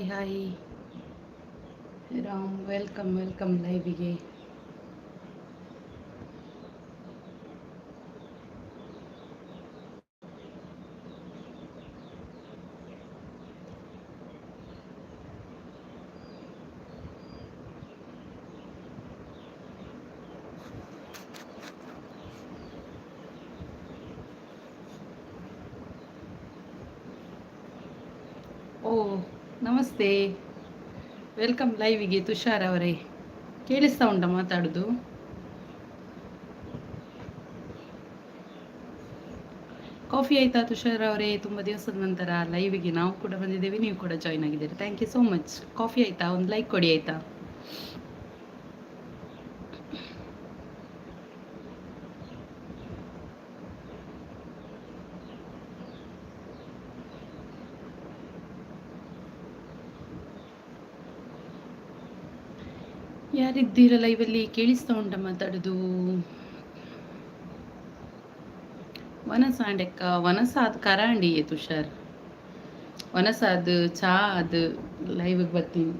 Hi hi Ram welcome welcome ಲೈವಿಗೆ ಓ ನಮಸ್ತೆ. Welcome ಲೈವಿಗೆ Tushar ಅವರೇ. ಕೇಳಿಸ್ತಾ ಉಂಟ ಮಾತಾಡೋದು? ಕಾಫಿ ಆಯ್ತಾ ತುಷಾರ್ ಅವರೇ? ತುಂಬ ದಿವಸದ ನಂತರ ಲೈವಿಗೆ ನಾವು ಕೂಡ ಬಂದಿದ್ದೇವೆ, ನೀವು ಕೂಡ ಜಾಯ್ನ್ ಆಗಿದ್ದೀರಿ. Thank you so much coffee ಆಯ್ತಾ? ಒಂದು ಲೈಕ್ ಕೊಡಿ ಆಯ್ತಾ? ಯಾರಿದ್ದೀರ ಲೈವಲ್ಲಿ ಕೇಳಿಸ್ತಾ ಉಂಟ ಮಾತಾಡೋದು. ಅದು ವನಸಾದ್ ಕರಾಂಡಿ ತುಷಾರ್? ವನಸಾದ್ ಚಾ ಅದು ಲೈವಿಗೆ ಬರ್ತೀನಿ.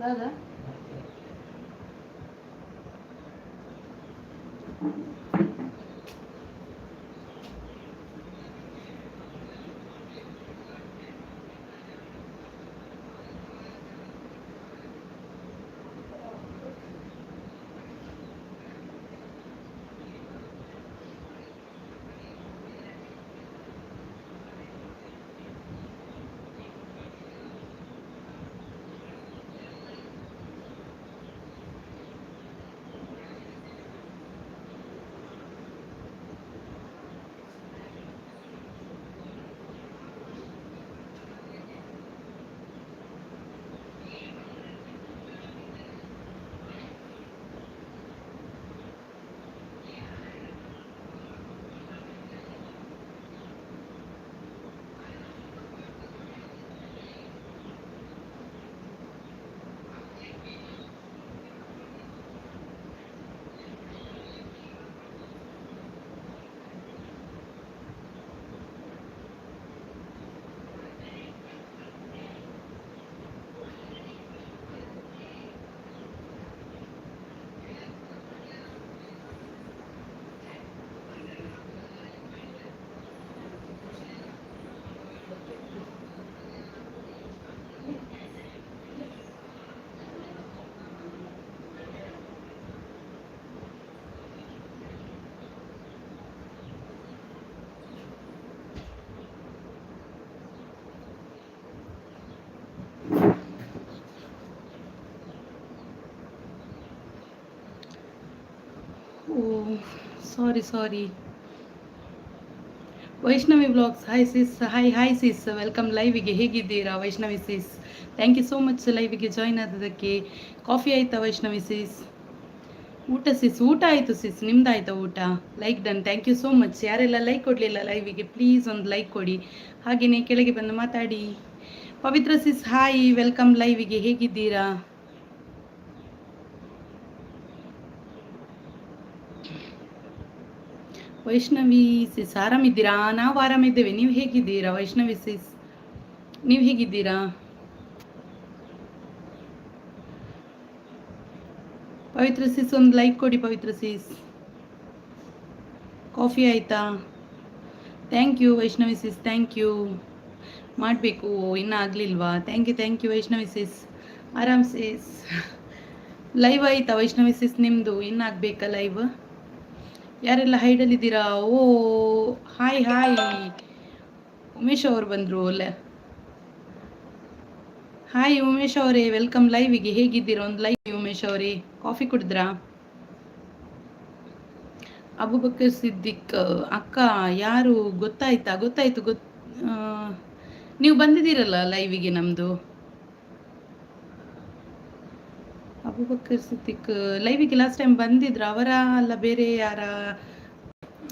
ದಾದಾ sorry sorry Vaishnavi blogs hi sis hi hi sis welcome ಲೈವಿಗೆ ಹೇಗಿದ್ದೀರಾ Vaishnavi sis thank you so much ಲೈವಿಗೆ join ಆದದಕ್ಕೆ ಕಾಫಿ ಆಯ್ತಾ ವೈಷ್ಣವಿ ಸಿಸ್ ಊಟ ಸಿಸ್ ಊಟ ಆಯಿತು ಸಿಸ್ ನಿಮ್ದಾಯ್ತಾ ಊಟ? Like done thank you so much ಯಾರೆಲ್ಲ ಲೈಕ್ ಕೊಡಲಿಲ್ಲ ಲೈವಿಗೆ ಪ್ಲೀಸ್ ಒಂದು ಲೈಕ್ ಕೊಡಿ. ಹಾಗೆಯೇ ಕೆಳಗೆ ಬಂದು ಮಾತಾಡಿ. ಪವಿತ್ರ ಸಿಸ್ ಹಾಯ್ ವೆಲ್ಕಮ್ ಲೈವಿಗೆ ಹೇಗಿದ್ದೀರಾ? ವೈಷ್ಣವಿ ಸಿಸ್ ಆರಾಮಿದ್ದೀರಾ ನಾವು ಆರಾಮಿದ್ದೇವೆ. ನೀವು ಹೇಗಿದ್ದೀರಾ ವೈಷ್ಣವಿ ಸಿಸ್ ನೀವು ಹೇಗಿದ್ದೀರಾ? ಪವಿತ್ರ ಸಿಸ್, ಒಂದು ಲೈಕ್ ಕೊಡಿ ಪವಿತ್ರ ಸಿಸ್. ಕಾಫಿ ಆಯಿತಾ? Thank you Vaishnavi sis thank you ಮಾಡಬೇಕು, ಇನ್ನೂ ಆಗಲಿಲ್ವಾ? Thank you thank you Vaishnavi sis. ಆರಾಮ್ ಸಿಸ್. ಲೈವ್ ಆಯಿತಾ ವೈಷ್ಣವಿ ಸಿಸ್ ನಿಮ್ಮದು ಇನ್ನಾಗಬೇಕಾ ಲೈವ್ ಯಾರೆಲ್ಲ ಹೈಡಲ್ಲಿದ್ದೀರಾ ಓ ಹಾಯ್ ಹಾಯ್ ಉಮೇಶ್ ಅವರು ಬಂದರು ಅಲ್ಲ. ಹಾಯ್ ಉಮೇಶ್ ಅವರೇ. ವೆಲ್ಕಮ್ ಲೈವಿಗೆ ಹೇಗಿದ್ದೀರಾ? ಒಂದು ಲೈವ್ ಉಮೇಶ್ ಅವರೇ. ಕಾಫಿ ಕುಡಿದ್ರಾ? ಅಬುಬಕರ್ ಸಿದ್ದಿಕ್, ಅಕ್ಕ, ಯಾರು? ಗೊತ್ತಾಯ್ತಾ? ಗೊತ್ತಾಯ್ತು, ಗೊತ್ ನೀವು ಬಂದಿದ್ದೀರಲ್ಲ ಲೈವಿಗೆ ನಮ್ಮದು ಅಬುಬಕರ್ ಸಿದ್ದಿಕ್ ಲೈವಿಗೆ ಲಾಸ್ಟ್ ಟೈಮ್ ಬಂದಿದ್ರು, ಅವರ ಅಲ್ಲ ಬೇರೆ ಯಾರ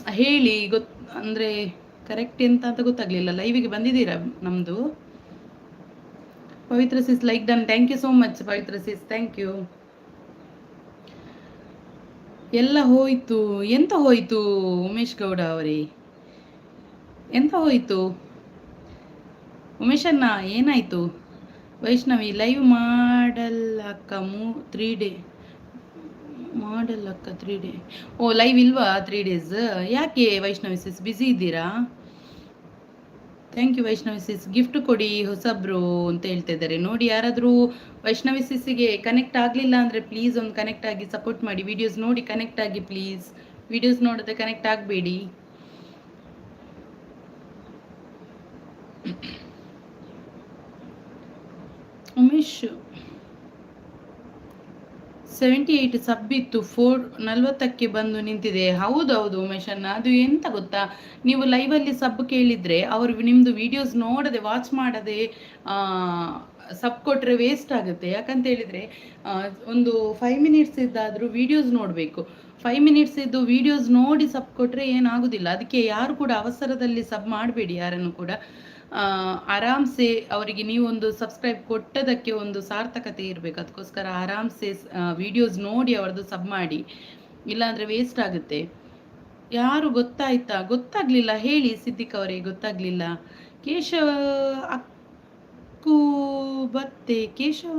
ಹೇಳಿ ಗೊತ್, ಅಂದ್ರೆ ಕರೆಕ್ಟ್ ಎಂತ ಅಂತ ಗೊತ್ತಾಗ್ಲಿಲ್ಲ. ಲೈವಿಗೆ ಬಂದಿದ್ದೀರಾ ನಮ್ದು? Pavitra sis like done thank you so much Pavitra sis thank you ಎಲ್ಲ ಹೋಯ್ತು. ಎಂತ ಹೋಯ್ತು ಉಮೇಶ್ ಗೌಡ ಅವರೇ? ಎಂತ ಹೋಯ್ತು? ಉಮೇಶಣ್ಣ, ಏನಾಯಿತು? ವೈಷ್ಣವಿ ಲೈವ್ ಮಾಡಲ್ಲ ಅಕ್ಕ ಮೂ ತ್ರೀ ಡೇ ಮಾಡಲ್ಲ ಅಕ್ಕ ತ್ರೀ ಡೇ ಓ ಲೈವ್ ಇಲ್ವಾ ತ್ರೀ ಡೇಸ್ ಯಾಕೆ ವೈಷ್ಣವಿ ಸಿಸ್ ಬ್ಯುಸಿ ಇದ್ದೀರಾ? Thank you Vaishnavi sis gift ಕೊಡಿ ಹೊಸಬ್ರು ಅಂತ ಹೇಳ್ತಾ ಇದ್ದಾರೆ. ನೋಡಿ, ಯಾರಾದರೂ ವೈಷ್ಣವಿ ಸಿಸ್ಸಿಗೆ ಕನೆಕ್ಟ್ ಆಗಲಿಲ್ಲ ಅಂದರೆ ಪ್ಲೀಸ್ ಒಂದು ಕನೆಕ್ಟ್ ಆಗಿ ಸಪೋರ್ಟ್ ಮಾಡಿ. ವಿಡಿಯೋಸ್ ನೋಡಿ ಕನೆಕ್ಟ್ ಆಗಿ ಪ್ಲೀಸ್ ವಿಡಿಯೋಸ್ ನೋಡಿದ್ರೆ ಕನೆಕ್ಟ್ ಆಗಬೇಡಿ. ಉಮೇಶ್ ಸೆವೆಂಟಿ ಏಯ್ಟ್ ಸಬ್ ಇತ್ತು ಫೋರ್ ನಲ್ವತ್ತಕ್ಕೆ ಬಂದು ನಿಂತಿದೆ. ಹೌದು ಹೌದು ಉಮೇಶ್ ಅಣ್ಣ ಅದು ಎಂತ ಗೊತ್ತಾ? ನೀವು ಲೈವಲ್ಲಿ ಸಬ್ ಕೇಳಿದರೆ ಅವರು ನಿಮ್ಮದು ವಿಡಿಯೋಸ್ ನೋಡದೆ ವಾಚ್ ಮಾಡದೆ ಸಬ್ ಕೊಟ್ಟರೆ ವೇಸ್ಟ್ ಆಗುತ್ತೆ. ಯಾಕಂತ ಹೇಳಿದರೆ ಒಂದು ಫೈವ್ ಮಿನಿಟ್ಸ್ ಇದ್ದಾದರೂ ವಿಡಿಯೋಸ್ ನೋಡಬೇಕು. ಫೈವ್ ಮಿನಿಟ್ಸ್ ಇದ್ದು ವಿಡಿಯೋಸ್ ನೋಡಿ ಸಬ್ ಕೊಟ್ಟರೆ ಏನಾಗೋದಿಲ್ಲ. ಅದಕ್ಕೆ ಯಾರು ಕೂಡ ಅವಸರದಲ್ಲಿ ಸಬ್ ಮಾಡಬೇಡಿ, ಯಾರನ್ನು ಕೂಡ. ಆರಾಮ್ಸೆ ಅವರಿಗೆ ನೀವು ಒಂದು ಸಬ್ಸ್ಕ್ರೈಬ್ ಕೊಟ್ಟದಕ್ಕೆ ಒಂದು ಸಾರ್ಥಕತೆ ಇರಬೇಕು. ಅದಕ್ಕೋಸ್ಕರ ಆರಾಮ್ಸೆ ವಿಡಿಯೋಸ್ ನೋಡಿ ಅವ್ರದ್ದು ಸಬ್ ಮಾಡಿ. ಇಲ್ಲಾಂದರೆ ವೇಸ್ಟ್ ಆಗುತ್ತೆ. ಯಾರು ಗೊತ್ತಾಯ್ತಾ? ಗೊತ್ತಾಗ್ಲಿಲ್ಲ. ಹೇಳಿ ಸಿದ್ದಿಕ್ ಅವರೇ, ಗೊತ್ತಾಗ್ಲಿಲ್ಲ. ಕೇಶವ ಅಕ್ಕು ಬತ್ತೆ, ಕೇಶವ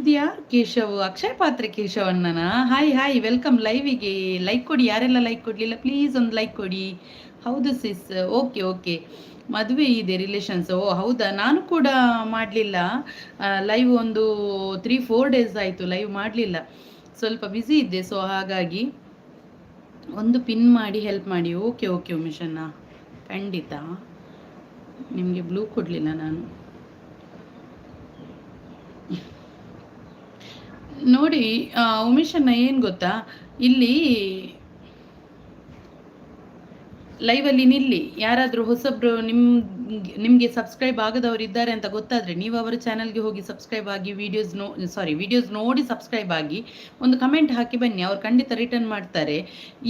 ಇದು ಯಾರು ಕೇಶವ್? ಅಕ್ಷಯ ಪಾತ್ರೆ ಕೇಶವಣ್ಣನ ಹಾಯ್ ಹಾಯ್ ವೆಲ್ಕಮ್ ಲೈವಿಗೆ ಲೈಕ್ ಕೊಡಿ, ಯಾರೆಲ್ಲ ಲೈಕ್ ಕೊಡಲಿಲ್ಲ ಪ್ಲೀಸ್ ಒಂದು ಲೈಕ್ ಕೊಡಿ. ಹೌದು ಸಿಸ್ ಓಕೆ ಓಕೆ ಮದುವೆ ಇದೆ ರಿಲೇಷನ್ಸ್ ಓ, ಹೌದಾ? ನಾನು ಕೂಡ ಮಾಡಲಿಲ್ಲ. ಲೈವ್ ಒಂದು ತ್ರೀ ಫೋರ್ ಡೇಸ್ ಆಯಿತು. ಲೈವ್ ಮಾಡಲಿಲ್ಲ. ಸ್ವಲ್ಪ ಬ್ಯುಸಿ ಇದ್ದೆ ಸೊ ಹಾಗಾಗಿ ಒಂದು ಪಿನ್ ಮಾಡಿ ಹೆಲ್ಪ್ ಮಾಡಿ. ಓಕೆ ಓಕೆ ಉಮೇಶಣ್ಣ ಖಂಡಿತ. ನಿಮಗೆ ಬ್ಲೂ ಕೊಡಲಿಲ್ಲ ನಾನು. ನೋಡಿ ಉಮೇಶಣ್ಣ ಏನು ಗೊತ್ತಾ? ಇಲ್ಲಿ ಲೈವಲ್ಲಿ ನಿಲ್ಲಿ. ಯಾರಾದರೂ ಹೊಸಬ್ರು ನಿಮ್, ನಿಮಗೆ ಸಬ್ಸ್ಕ್ರೈಬ್ ಆಗದವರು ಇದ್ದಾರೆ ಅಂತ ಗೊತ್ತಾದರೆ ನೀವು ಅವರ ಚಾನಲ್ಗೆ ಹೋಗಿ ಸಬ್ಸ್ಕ್ರೈಬ್ ಆಗಿ ವಿಡಿಯೋಸ್ ನೋ ಸಾರಿ ವಿಡಿಯೋಸ್ ನೋಡಿ ಸಬ್ಸ್ಕ್ರೈಬ್ ಆಗಿ ಒಂದು ಕಮೆಂಟ್ ಹಾಕಿ ಬನ್ನಿ. ಅವ್ರು ಖಂಡಿತ ರಿಟರ್ನ್ ಮಾಡ್ತಾರೆ.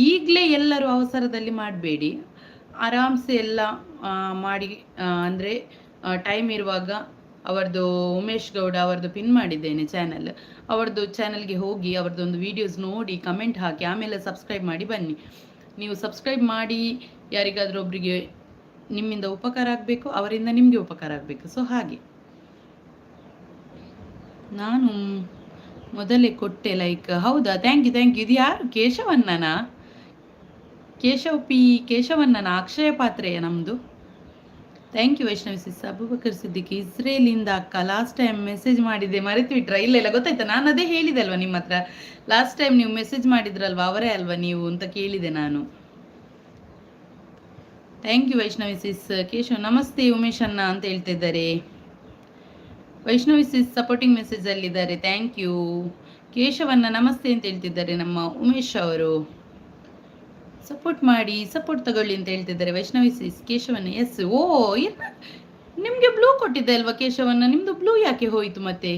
ಈಗಲೇ ಎಲ್ಲರೂ ಅವಸರದಲ್ಲಿ ಮಾಡಬೇಡಿ. ಆರಾಮ್ಸೆ ಎಲ್ಲ ಮಾಡಿ ಅಂದರೆ ಟೈಮ್ ಇರುವಾಗ ಅವರದು ಉಮೇಶ್ ಗೌಡ ಅವರದ್ದು ಪಿನ್ ಮಾಡಿದ್ದೇನೆ ಚಾನಲ್ ಅವರದ್ದು ಚಾನಲ್ಗೆ ಹೋಗಿ ಅವ್ರದ್ದೊಂದು ವಿಡಿಯೋಸ್ ನೋಡಿ ಕಮೆಂಟ್ ಹಾಕಿ ಆಮೇಲೆ ಸಬ್ಸ್ಕ್ರೈಬ್ ಮಾಡಿ ಬನ್ನಿ. ನೀವು ಸಬ್ಸ್ಕ್ರೈಬ್ ಮಾಡಿ ಯಾರಿಗಾದರೂ ಒಬ್ಬರಿಗೆ ನಿಮ್ಮಿಂದ ಉಪಕಾರ ಆಗಬೇಕು, ಅವರಿಂದ ನಿಮಗೆ ಉಪಕಾರ ಆಗಬೇಕು. ಸೊ ಹಾಗೆ. ನಾನು ಮೊದಲೇ ಕೊಟ್ಟೆ ಲೈಕ್ ಹೌದಾ? ಥ್ಯಾಂಕ್ ಯು ಥ್ಯಾಂಕ್ ಯು ಇದು ಯಾರು? ಕೇಶವಣ್ಣನ? ಕೇಶವ ಪಿ, ಕೇಶವಣ್ಣನ ಅಕ್ಷಯ ಪಾತ್ರೆಯ ನಮ್ಮದು thank you Vaishnavi sis Abubakar Siddiq ಇಸ್ರೇಲಿಂದ ಅಕ್ಕ ಲಾಸ್ಟ್ ಟೈಮ್ ಮೆಸೇಜ್ ಮಾಡಿದೆ ಮರೆತು ಬಿಟ್ರ? ಇಲ್ಲ ಇಲ್ಲ, ಗೊತ್ತಾಯ್ತಾ? ನಾನು ಅದೇ ಹೇಳಿದೆ ಅಲ್ವಾ ನಿಮ್ಮ ಹತ್ರ? ಲಾಸ್ಟ್ ಟೈಮ್ ನೀವು ಮೆಸೇಜ್ ಮಾಡಿದ್ರಲ್ವಾ? ಅವರೇ ಅಲ್ವಾ ನೀವು ಅಂತ ಕೇಳಿದೆ ನಾನು. Thank you Vaishnavi sis Keshav ನಮಸ್ತೆ ಉಮೇಶ್ ಅಣ್ಣ ಅಂತ ಹೇಳ್ತಿದ್ದಾರೆ ವೈಷ್ಣವಿ ಸಿಸ್ ಸಪೋರ್ಟಿಂಗ್ ಮೆಸೇಜ್ ಅಲ್ಲಿದ್ದಾರೆ. ಥ್ಯಾಂಕ್ ಯು ಕೇಶವನ್ನ ನಮಸ್ತೆ ಅಂತ ಹೇಳ್ತಿದ್ದಾರೆ ನಮ್ಮ ಉಮೇಶ್ ಅವರು. ಸಪೋರ್ಟ್ ಮಾಡಿ ಸಪೋರ್ಟ್ ತಗೊಳ್ಳಿ ಅಂತ ಹೇಳ್ತಿದ್ದಾರೆ ವೈಷ್ಣವಿ ಸಿಸ್ ಕೇಶವನ. ಎಸ್ ಓ ನಿಮಗೆ ಬ್ಲೂ ಕೊಟ್ಟಿದ್ದೆ ಅಲ್ವಾ ಕೇಶವನ್ನ? ನಿಮ್ದು ಬ್ಲೂ ಯಾಕೆ ಹೋಯಿತು ಮತ್ತೆ?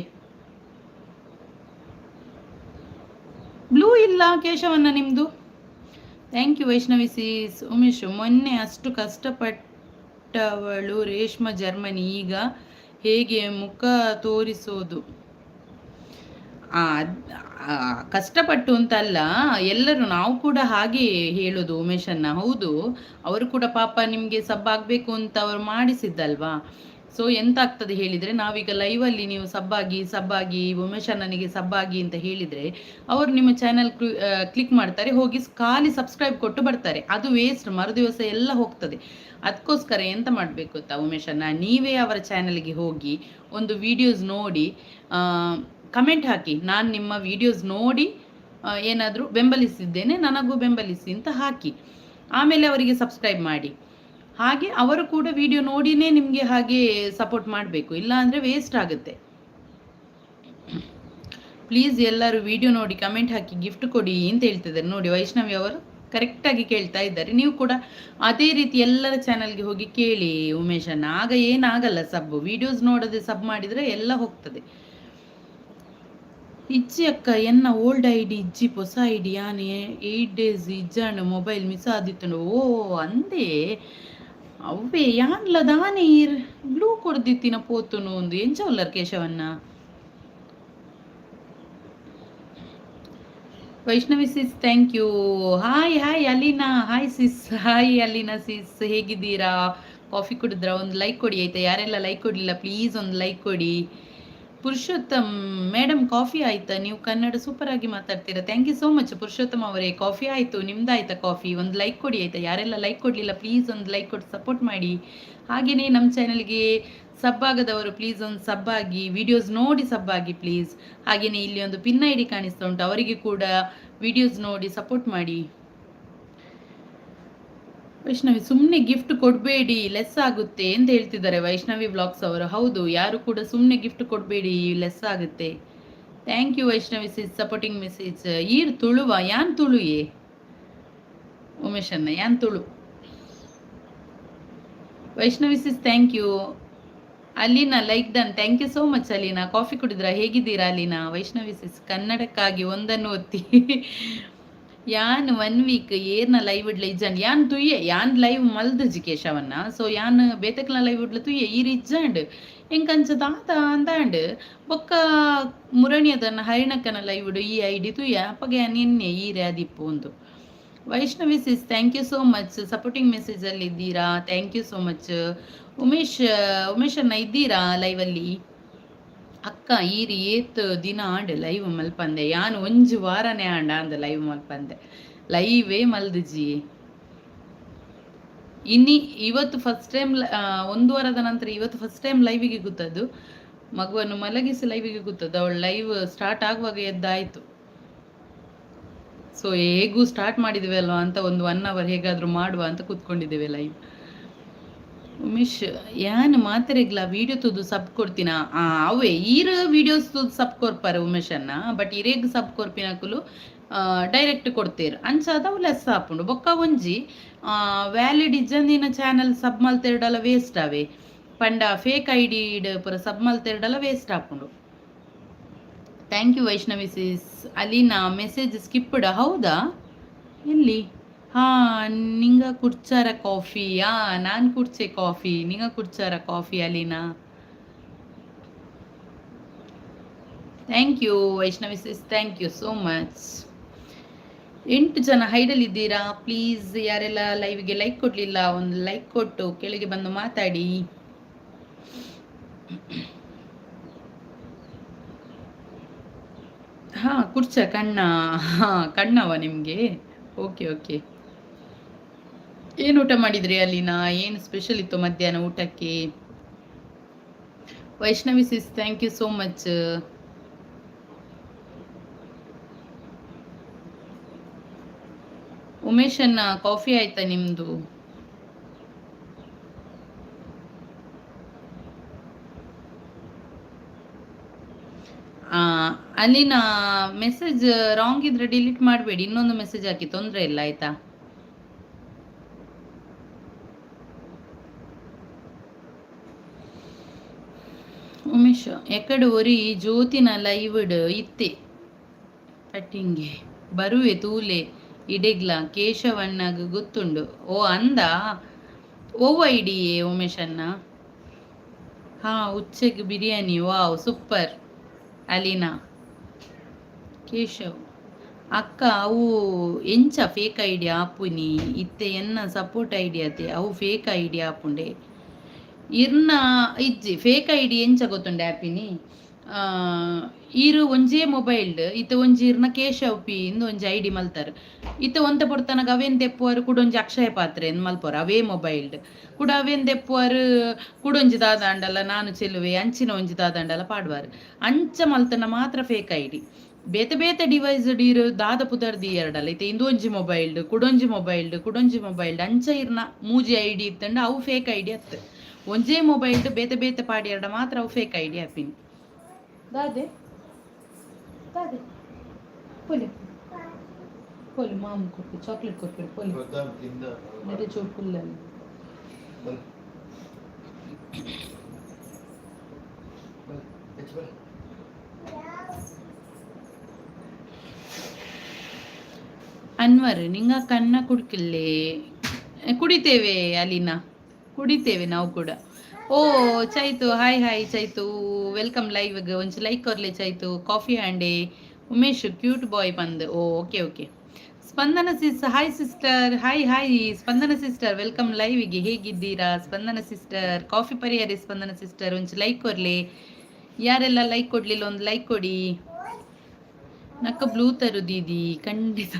ಬ್ಲೂ ಇಲ್ಲ ಕೇಶವನ್ನ ನಿಮ್ಮದು thank you Vaishnavi sis Umesh, ಮೊನ್ನೆ ಅಷ್ಟು ಕಷ್ಟಪಟ್ಟವಳು ರೇಷ್ಮಾ ಜರ್ಮನಿ. ಈಗ ಹೇಗೆ ಮುಖ ತೋರಿಸೋದು? ಕಷ್ಟಪಟ್ಟು ಅಂತಲ್ಲ, ಎಲ್ಲರೂ ನಾವು ಕೂಡ ಹಾಗೆ ಹೇಳೋದು ಉಮೇಶನ್ನ. ಹೌದು, ಅವರು ಕೂಡ ಪಾಪ ನಿಮಗೆ ಸಬ್ ಆಗಬೇಕು ಅಂತ ಅವರು ಮಾಡಿಸಿದ್ದಲ್ವಾ? ಸೊ ಎಂತ ಆಗ್ತದೆ ಹೇಳಿದರೆ, ನಾವೀಗ ಲೈವಲ್ಲಿ ನೀವು ಸಬ್ಬಾಗಿ ಸಬ್ಬಾಗಿ, ಉಮೇಶ್ ಅಣ್ಣನಿಗೆ ಸಬ್ಬಾಗಿ ಅಂತ ಹೇಳಿದರೆ, ಅವರು ನಿಮ್ಮ ಚಾನಲ್ ಕ್ಲಿಕ್ ಮಾಡ್ತಾರೆ, ಹೋಗಿ ಖಾಲಿ ಸಬ್ಸ್ಕ್ರೈಬ್ ಕೊಟ್ಟು ಬರ್ತಾರೆ. ಅದು ವೇಸ್ಟ್ ಮರುದಿವಸ ಎಲ್ಲ ಹೋಗ್ತದೆ. ಅದಕ್ಕೋಸ್ಕರ ಎಂತ ಮಾಡಬೇಕು ಗೊತ್ತಾ ಉಮೇಶ್ ನೀವೇ ಅವರ ಚಾನಲ್ಗೆ ಹೋಗಿ ಒಂದು ವಿಡಿಯೋಸ್ ನೋಡಿ ಕಮೆಂಟ್ ಹಾಕಿ. ನಾನು ನಿಮ್ಮ ವಿಡಿಯೋಸ್ ನೋಡಿ ಏನಾದರೂ ಬೆಂಬಲಿಸಿದ್ದೇನೆ, ನನಗೂ ಬೆಂಬಲಿಸಿ ಅಂತ ಹಾಕಿ. ಆಮೇಲೆ ಅವರಿಗೆ ಸಬ್ಸ್ಕ್ರೈಬ್ ಮಾಡಿ. ಹಾಗೆ ಅವರು ಕೂಡ ವಿಡಿಯೋ ನೋಡಿನೇ ನಿಮಗೆ ಹಾಗೆ ಸಪೋರ್ಟ್ ಮಾಡಬೇಕು. ಇಲ್ಲ ಅಂದರೆ ವೇಸ್ಟ್ ಆಗುತ್ತೆ. ಪ್ಲೀಸ್ ಎಲ್ಲರೂ ವಿಡಿಯೋ ನೋಡಿ ಕಮೆಂಟ್ ಹಾಕಿ ಗಿಫ್ಟ್ ಕೊಡಿ ಅಂತ ಹೇಳ್ತಿದ್ದಾರೆ. ನೋಡಿ ವೈಷ್ಣವಿ ಅವರು ಕರೆಕ್ಟಾಗಿ ಕೇಳ್ತಾ ಇದ್ದಾರೆ. ನೀವು ಕೂಡ ಅದೇ ರೀತಿ ಎಲ್ಲರ ಚಾನಲ್ಗೆ ಹೋಗಿ ಕೇಳಿ ಉಮೇಶನ್ನ ಆಗ ಏನಾಗಲ್ಲ ಸಬ್ ವಿಡಿಯೋಸ್ ನೋಡದೆ ಸಬ್ ಮಾಡಿದರೆ ಎಲ್ಲ ಹೋಗ್ತದೆ. ಇಜ್ಜಿ ಅಕ್ಕ ಎನ್ನ ಓಲ್ಡ್ ಐಡಿ ಇಜ್ಜಿ ಡಿ ಯಾನೆ ಏಯ್ಟ್ ಡೇಸ್ ಇಜ್ಜಾಣ ಮೊಬೈಲ್ ಮಿಸ್ ಆದಿತ್ತು ಓ, ಅಂದೇ? ಅವ್ವೇ, ಯಾನ್ಲ ದಾನೆ ಬ್ಲೂ ಕೊಡ್ದಿತ್ತಿನ ಪೋತುನು ಒಂದು ಎಂಚವಲ್ಲರ್ ಕೇಶವನ್ನ? Vaishnavi sis thank you hi hi Alina. Hi sis hi Alina sis ಹೇಗಿದ್ದೀರಾ? ಕಾಫಿ ಕುಡಿದ್ರ? ಒಂದು ಲೈಕ್ ಕೊಡಿ, ಆಯ್ತಾ? ಯಾರೆಲ್ಲ ಲೈಕ್ ಕೊಡಲಿಲ್ಲ ಪ್ಲೀಸ್ ಒಂದು ಲೈಕ್ ಕೊಡಿ. ಪುರುಷೋತ್ತಮ್ ಮೇಡಮ್ ಕಾಫಿ ಆಯ್ತಾ? ನೀವು ಕನ್ನಡ ಸೂಪರ್ ಆಗಿ ಮಾತಾಡ್ತೀರಾ? Thank you so much Purushottam ಅವರೇ. ಕಾಫಿ ಆಯಿತು, ನಿಮ್ದಾಯ್ತಾ ಕಾಫಿ? ಒಂದು ಲೈಕ್ ಕೊಡಿ ಆಯ್ತಾ? ಯಾರೆಲ್ಲ ಲೈಕ್ ಕೊಡಲಿಲ್ಲ ಪ್ಲೀಸ್ ಒಂದು ಲೈಕ್ ಕೊಟ್ಟು ಸಪೋರ್ಟ್ ಮಾಡಿ. ಹಾಗೆಯೇ ನಮ್ಮ ಚಾನಲ್ಗೆ ಸಬ್ ಆಗದವರು ಪ್ಲೀಸ್ ಒಂದು ಸಬ್ ಆಗಿ ವಿಡಿಯೋಸ್ ನೋಡಿ ಸಬ್ ಆಗಿ ಪ್ಲೀಸ್ ಹಾಗೆಯೇ ಇಲ್ಲಿ ಒಂದು ಪಿನ್ ಐ ಡಿ ಕಾಣಿಸ್ತಾ ಉಂಟು, ಅವರಿಗೆ ಕೂಡ ವಿಡಿಯೋಸ್ ನೋಡಿ ಸಪೋರ್ಟ್ ಮಾಡಿ. ವೈಷ್ಣವಿ ಸುಮ್ಮನೆ ಗಿಫ್ಟ್ ಕೊಡಬೇಡಿ ಲೆಸ್ ಆಗುತ್ತೆ ಅಂತ ಹೇಳ್ತಿದ್ದಾರೆ ವೈಷ್ಣವಿ ಬ್ಲಾಗ್ಸ್ ಅವರು. ಹೌದು, ಯಾರು ಕೂಡ ಸುಮ್ಮನೆ ಗಿಫ್ಟ್ ಕೊಡಬೇಡಿ ಲೆಸ್ ಆಗುತ್ತೆ. Thank you Vaishnavi sis supporting message ಈರ್ ತುಳುವ, ಯಾನ್ ತುಳುಯೇ ಉಮೇಶ್ ಅಣ್ಣ, ಯಾನ್ Tulu? Vaishnavi sis thank you Alina like done thank you so much Alina. Coffee ಕುಡಿದ್ರಾ? ಹೇಗಿದ್ದೀರಾ, ಅಲೀನಾ? ವೈಷ್ಣವಿ ಸಿಸ್ ಕನ್ನಡಕ್ಕಾಗಿ ಒಂದನ್ನು ಒತ್ತಿ. ಯಾನ್ ಒನ್ ವೀಕ್ ಏರ್ನ ಲೈವ್ ಇಡ್ಲ, ಇಜ್ಜಂಡ್. ಯಾನ್ ತುಯ್ಯೆ, ಯಾನ್ ಲೈವ್ ಮಲ್ದ ಕೇಶವನ್ನ. ಸೊ ಯಾನ್ ಬೇತಕ್ಲ ಲೈವ್ ಇಡ್ಲ ತುಯ್ಯೆ, ಈರ್ ಇಜ್ಜಂಡ್. ಎಂಕಂಚ ದಾತ ಅಂದಾಂಡ್. ಬೊಕ್ಕ ಮುರಣಿಯದನ್ನ ಹರಿಣಕ್ಕನ ಲೈವ್ ಇಡು, ಈ ಐಡಿ ತುಯ್ಯ, ಅಪ್ಪಗೆ ನಿನ್ನೆ ಈರೆ ಅದಿಪ್ಪು ಒಂದು Vaishnavi sis thank you so much supporting message ಅಲ್ಲಿ ಇದ್ದೀರಾ? Thank you so much Umesh Umesh ಅನ್ನ ಇದ್ದೀರಾ ಲೈವಲ್ಲಿ ಅಕ್ಕ, ಈರಿ ಏತ್ ದಿನ ಆಂಡ್ ಲೈವ್ ಮಲ್ಪಂದೆ. ಯಾನ್ ಒಂಜು ವಾರನೇ ಆಂಡ ಅಂದ ಲೈವ್ ಮಲ್ಪಂದೆ. ಲೈವೇ ಮಲ್ದಿಜಿ ಇನ್ನಿ ಇವತ್ತು ಫಸ್ಟ್ ಟೈಮ್ ಒಂದು ವಾರದ ನಂತರ ಇವತ್ತು ಫಸ್ಟ್ ಟೈಮ್ ಲೈವಿಗೆ ಕೂತದ್ದು ಮಗುವನ್ನು ಮಲಗಿಸಿ ಲೈವಿಗೆ ಕೂತದ್ದು ಅವಳು ಲೈವ್ ಸ್ಟಾರ್ಟ್ ಆಗುವಾಗ ಎದ್ದಾಯ್ತು. ಸೊ ಹೇಗೂ ಸ್ಟಾರ್ಟ್ ಮಾಡಿದ್ವಿ ಅಲ್ವಾ ಅಂತ ಒಂದು ಒನ್ ಅವರ್ ಹೇಗಾದರೂ ಮಾಡುವ ಅಂತ ಕೂತ್ಕೊಂಡಿದ್ದೇವೆ ಲೈವ್. ಉಮೇಶ್, ಯಾನ್ ಮಾತ್ರೆಗ್ಲ ವಿಡಿಯೋ ತೂದು ಸಬ್ ಕೊಡ್ತೀನ? ಅವೇ ಈರ ವಿಡಿಯೋಸ್ ತೂದು ಸಬ್ ಕೊರ್ಪಾರೆ ಅನ್ನ ಬಟ್ ಇರೇಗ್ ಸಬ್ ಕೊರ್ಪಿನಕುಲು ಡೈರೆಕ್ಟ್ ಕೊಡ್ತೀರ್. ಅಂಚಾದ ಅವು ಲೆಸ್ ಹಾಪುಂಡು. ಬೊಕ್ಕ ಒಂಜಿ ವ್ಯಾಲಿಡ್ ಇಜ್ಜಂದಿನ ಚಾನಲ್ ಸಬ್ ಮಲ್ತೆರಡಲ ವೇಸ್ಟ್ ಅವೆ ಪಂಡ ಫೇಕ್ ಐ ಡಿ ಪುರ ಸಬ್ ಮಲ್ತೆರಡಲ waste ಹಾಪುಂಡು. Thank you Vaishnavi sis Alina message ಸ್ಕಿಪ್ಡ ಹೌದಾ? ಎಲ್ಲಿ? ಹಾ, ನಿಂಗ ಕುಡ್ಚಾರ ಕಾಫಿ ಯಾ? ನಾನು ಕುಡ್ಚೆ ಕಾಫಿ ನಿಂಗ ಕುಡ್ಚಾರ coffee Alina thank you Vaishnavi sis thank you so much ಎಂಟು ಜನ ಹೈಡಲ್ಲಿದ್ದೀರಾ ಪ್ಲೀಸ್ ಯಾರೆಲ್ಲ ಲೈವ್ಗೆ ಲೈಕ್ ಕೊಡಲಿಲ್ಲ, ಒಂದು ಲೈಕ್ ಕೊಟ್ಟು ಕೆಳಗೆ ಬಂದು ಮಾತಾಡಿ. ಹಾ ಕುರ್ಚ ಕಣ್ಣ. ಹಾ, ಕಣ್ಣವ ನಿಮಗೆ? ಓಕೆ ಓಕೆ ಏನು ಊಟ ಮಾಡಿದ್ರಿ ಅಲ್ಲಿನ? ಏನು ಸ್ಪೆಷಲ್ ಇತ್ತು ಮಧ್ಯಾಹ್ನ ಊಟಕ್ಕೆ? Vaishnavi sis thank you so much Umesh ಅನ್ನ ಕಾಫಿ ಆಯ್ತಾ ನಿಮ್ದು? ಅಲ್ಲಿನ ಮೆಸೇಜ್ ರಾಂಗ್ ಇದ್ರೆ ಡಿಲೀಟ್ ಮಾಡಬೇಡಿ. ಇನ್ನೊಂದು ಮೆಸೇಜ್ ಹಾಕಿ ತೊಂದರೆ ಇಲ್ಲ, ಆಯ್ತಾ? ಉಮೇಶ್ ಎಕಡೆ ಒರಿ ಜ್ಯೋತಿನ ಲೈವ್ಡ್ ಇತ್ತೆ. ಕಟ್ಟಿಂಗೆ ಬರುವೆ ತೂಲೆ ಇಡೆಗ್ಲ ಕೇಶವಣ್ಣಗ ಗೊತ್ತುಂಡು. ಓ ಅಂದ ಓವ ಐಡಿಯೇ ಉಮೇಶ್ ಅಣ್ಣ ಹಾ, ಉಚ್ಚೆಗ್ ಬಿರಿಯಾನಿ, ವಾವ್, ಸೂಪರ್. ಅಲೀನಾ ಕೇಶವ್, ಅಕ್ಕ, ಅವು ಎಂಚ ಫೇಕ್ ಐಡಿಯಾ ಆಪುನಿ, ಇತ್ತೆ ಎನ್ನ ಸಪೋರ್ಟ್ ಐಡಿಯಾ ತೆ ಅವು ಫೇಕ್ ಐಡಿಯಾ ಆಪುಂಡೆ. ಇರ್ನ ಇಜ್ಜಿ ಫೇಕ್ ಐಡಿ ಎಂಚ ಗೊತ್ತುಂಡು ಆಪಿನಿ? ಆ, ಈರು ಒಂಜೇ ಮೊಬೈಲ್ಡ್ ಇತ್ತ ಒಂಜಿ ಇರ್ನ ಕೇಶವ್ ಪಿ ಇಂದು ಒಂಜಿ ಐಡಿ ಮಲ್ತಾರ. ಇತ ಒಂತ ಪೊಡ್ತನಗ ಅವೇನ್ ತೆಪ್ಪುವರು ಕುಡೊಂಜಿ ಅಕ್ಷಯ ಪಾತ್ರೆ ಎಂದು ಮಲ್ಪೋರ ಅವೇ ಮೊಬೈಲ್ಡ್. ಕೂಡ ಅವೇನ್ ತೆಪ್ಪುವರು ಕುಡೊಂಜಿ ದಾದಾಂಡಲ ನಾನು ಚೆಲುವೆ ಅಂಚಿನ ಒಂಜಿ ದಾದಾಂಡಲ ಪಾಡ್ವಾರು. ಅಂಚ ಮಲ್ತನ ಮಾತ್ರ ಫೇಕ್ ಐಡಿ ಬೇತೆ ಬೇತೆ ಡಿವೈಸ್ ಡೀರ್ ದಾದ ಪುದರ್ದಿ ಎರಡಲ್ಲ ಇತ್ತೆ ಇಂದು ಒಂಜಿ ಮೊಬೈಲ್ಡ್ ಕುಡೊಂಜಿ ಮೊಬೈಲ್ಡ್ ಕುಡೊಂಜಿ ಮೊಬೈಲ್ ಅಂಚ ಇರ್ನ ಮೂಜಿ ಐಡಿ ಇತ್ತಂಡ ಅವು ಫೇಕ್ ಐಡಿ ಅತ್ತ. ಒಂಜೇ ಮೊಬೈಲ್ಡ್ ಬೇತೆ ಬೇತೆ ಪಾಡಿ ಎರಡ ಮಾತ್ರ ಅವು ಫೇಕ್ ಐಡಿ ಆಪಿನಿ ದಾದೆ ದಾದೆ ಪೊಲಿ ಪೊಲಿ ಮಾಮು ಕೊಟ್ಟು ಚಾಕ್ಲೇಟ್ ಕೊಟ್ಟು ಪೊಲಿ Rodam kinda. ನೆರೆ ಚೋಟ್ ಪುಲ್ಲಲ್ಲಿ Bal. Bal. Ech bal. Anwar ನಿಂಗ ಕನ್ನ ಕುಡ್ಕಿಲ್ಲೇ ಕುಡಿತೇವೆ ಅಲಿನ ಕುಡಿತೇವೆ ನಾವು ಕೂಡ. ಓ, Chaitu hi hi Chaitu. Welcome ಲೈವ್ಗೆ ಒಂಚು ಲೈಕ್ ಕೊರ್ಲೆ ಚೈತು. ಕಾಫಿ ಹ್ಯಾಂಡೆ ಉಮೇಶ್ ಕ್ಯೂಟ್ ಬಾಯ್ ಬಂದ್. ಓ okay okay Spandana sis hi sister hi hi Spandana sister welcome ಲೈವ್ಗೆ ಹೇಗಿದ್ದೀರಾ? ಸ್ಪಂದನ ಸಿಸ್ಟರ್ ಕಾಫಿ ಪರಿಹಾರಿ ಸ್ಪಂದನ ಸಿಸ್ಟರ್ ಒಂಚು ಲೈಕ್ ಕೊರ್ಲೆ ಯಾರೆಲ್ಲ ಲೈಕ್ ಕೊಡ್ಲಿಲ್ಲ, ಒಂದು ಲೈಕ್ ಕೊಡಿ. ನಕ್ಕ ಬ್ಲೂ ತರು ದೀದಿ. ಖಂಡಿತ.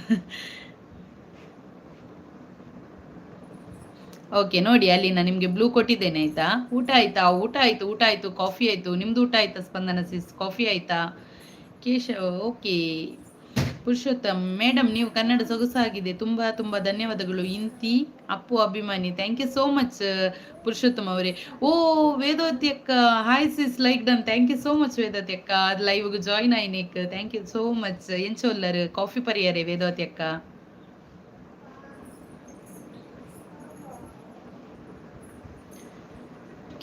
ಓಕೆ ನೋಡಿ, ಅಲ್ಲಿ ನಾನು ನಿಮಗೆ ಬ್ಲೂ ಕೊಟ್ಟಿದ್ದೇನೆ, ಆಯ್ತಾ? ಊಟ ಆಯ್ತಾ? ಊಟ ಆಯ್ತು ಊಟ ಆಯ್ತು ಕಾಫಿ ಆಯ್ತು. ನಿಮ್ದು ಊಟ ಆಯ್ತಾ ಸ್ಪಂದನ ಸಿಸ್ ಕಾಫಿ ಆಯ್ತಾ? ಕೇಶವ್ ಓಕೆ ಪುರುಷೋತ್ತಮ್ ಮೇಡಮ್ ನೀವು ಕನ್ನಡ ಸೊಗಸಾಗಿದೆ ತುಂಬ ತುಂಬ ಧನ್ಯವಾದಗಳು. ಇಂತಿ, ಅಪ್ಪು, ಅಭಿಮಾನಿ. Thank you so much Purushottam ಅವರೇ. ಓ ವೇದವತಿ ಅಕ್ಕ hi sis like done thank you so much Vedavati ಅಕ್ಕ ಅದು ಲೈವ್ಗೆ ಜಾಯಿನ್ ಆಯ್ನಿಕ್ ಥ್ಯಾಂಕ್ ಯು ಸೋ ಮಚ್ ಎಂಚೋಲ್ಲರ್ ಕಾಫಿ ಪರಿಯಾರೆ ವೇದವತಿ ಅಕ್ಕ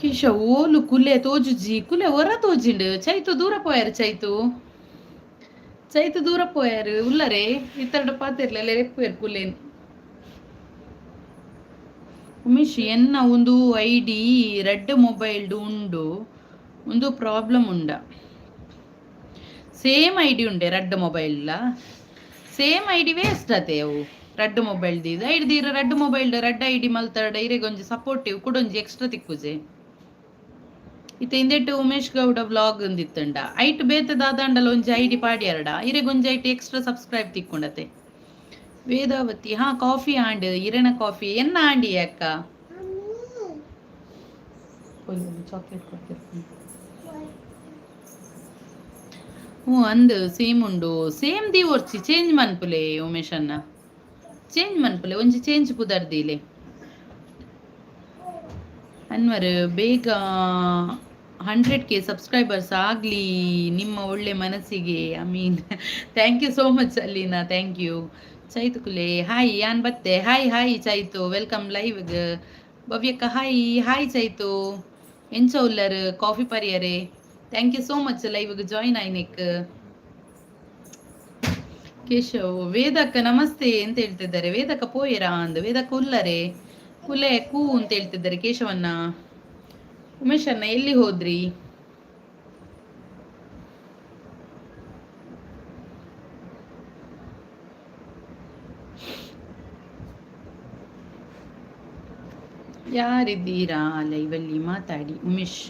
ಕಿಶ, ಓಲು ಕುಲೆ ತೋಜುಜಿ, ಕುಲೆ ಹೊರ ತೋಜಿಂಡು, ಚೈತು ದೂರ ಪೋಯಾರು, ಚೈತು. ಚೈತು ದೂರ ಪೋಯಾರು, ಉಲ್ಲರೆ ಇತ್ತರಡ ಪಾತಿರ್ಲೆಲ್ಲ ರೆಪ್ಪುಯರ್ ಕುಲೇನ್. ಉಮೇಶ್, ಎನ್ನ ಒಂದು ಐಡಿ, ರೆಡ್ ಮೊಬೈಲ್ಡು ಉಂಡು. ಒಂದು ಪ್ರಾಬ್ಲಮ್ ಉಂಡ. ಸೇಮ್ ಐಡಿ ಉಂಡೆ red mobile same ID waste ಆತೆ ಅವು. ರೆಡ್ ಮೊಬೈಲ್ ದೀದ ಐಡ್ದೀರ red mobile red I D ಮಲ್ತರ್ಡ್ ಇರೆಗೊಂಜಿ ಸಪೋರ್ಟಿವ್, ಕುಡೊಂಜಿ ಎಕ್ಸ್ಟ್ರಾ ತಿಕ್ಕುಜೆ. ಇತ್ತೆ ಇಂದೆಟ್ ಉಮೇಶ್ ಗೌಡ ವ್ಲಾಗ್ ಅಂದಿತ್ತಂಡ. ಐಟ್ ಬೇತ ದಾದಾಂಡಲ ಒಂಜಿ ಐಡಿ ಪಾಡಿ ಪಾಡ್ಯಾರಡ ಇರೆಗೊಂಜಿ ಐಟ್ ಎಕ್ಸ್ಟ್ರಾ ಸಬ್ಸ್ಕ್ರೈಬ್ ತಿಕ್ಕೊಂಡತೆ. ವೇದಾವತಿ, ಹಾ, ಕಾಫಿ ಆಂಡ್ ಇರೆನ ಕಾಫಿ. ಎನ್ನ ಆಂಡಿ ಅಕ್ಕ? ಚಾಕ್ಲೇಟ್ ಕೊಡ್ತಿರ್ತೀನಿ. ಹ್ಞೂ, ಅಂದ್ ಸೇಮ್ ಉಂಡು. ಸೇಮ್ ದಿ ಒರ್ಚಿ ಚೇಂಜ್ ಮನ್ಪುಲೆ ಉಮೇಶ್ ಅನ್ನ ಚೇಂಜ್ ಮನ್ಪುಲೆ. ಒಂಜಿ ಚೇಂಜ್ ಪುದರ್ದಿಲೆ. ಅನ್ವರ್, ಬೇಗ ಹಂಡ್ರೆಡ್ ಕೆ ಸಬ್ಸ್ಕ್ರೈಬರ್ಸ್ ಆಗಲಿ ನಿಮ್ಮ ಒಳ್ಳೆ ಮನಸ್ಸಿಗೆ. I mean thank you so much Alina thank you Chaitu ಕುಲೆ hi ಯಾನ್ ಬತ್ತೆ? Hi hi Chaitu. Welcome live ಭವ್ಯಕ್ಕ hi hi Chaitu. ಎಂಚ ಉಲ್ಲರ್ ಕಾಫಿ ಪರಿಯರೆ. ಥ್ಯಾಂಕ್ ಯು ಸೋ ಮಚ್ ಲೈವ್ಗೆ ಜಾಯಿನ್ ಆಯ್ನಿಕ್. ಕೇಶವ್, ವೇದಕ್ಕ ನಮಸ್ತೆ ಅಂತ ಹೇಳ್ತಿದ್ದಾರೆ. ವೇದಕ್ಕ ಪೋಯರಾ ಅಂದ್. ವೇದಕ್ಕ ಉಲ್ಲರೆ. ಕುಲೆ ಕೂ ಅಂತ ಹೇಳ್ತಿದ್ದಾರೆ ಕೇಶವಣ್ಣ. ಉಮೇಶ್ ಅಣ್ಣ ಎಲ್ಲಿ ಹೋದ್ರಿ? ಯಾರಿದ್ದೀರಾ? ಲೈವಲ್ಲಿ ಮಾತಾಡಿ. ಉಮೇಶ್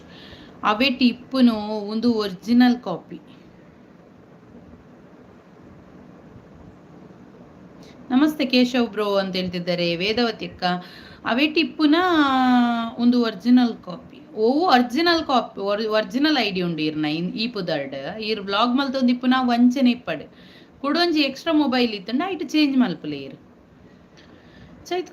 ಅವೇ ಟಿಪ್ಪುನು ಒಂದು ಒರಿಜಿನಲ್ ಕಾಪಿ. ನಮಸ್ತೆ ಕೇಶವ್ ಬ್ರೋ ಅಂತ ಹೇಳ್ತಿದ್ದಾರೆ. ವೇದವತಿ ಅಕ್ಕ ಅವೇ ಟಿಪ್ಪುನ, ಒಂದು ಒರಿಜಿನಲ್ ಕಾಪಿ ಓ ಒರಿಜಿನಲ್ ಕಾಪಿ ಒರಿಜಿನಲ್ ಐಡಿ ಉಂಡು ಇರ್ನ ಈ ಪುದರ್ಡ್. ಇರ್ ಬ್ಲಾಗ್ ಮಲ್ತೊಂದು ಇಪ್ಪುನ ವಂಚನೆ ಇಪ್ಪಡ್. ಕುಡೊಂಜಿ ಎಕ್ಸ್ಟ್ರಾ ಮೊಬೈಲ್ ಇತ್ತಂಡ ಐಟ್ ಚೇಂಜ್ ಮಲ್ಪಲೆ ಇರು. ಚೈತ್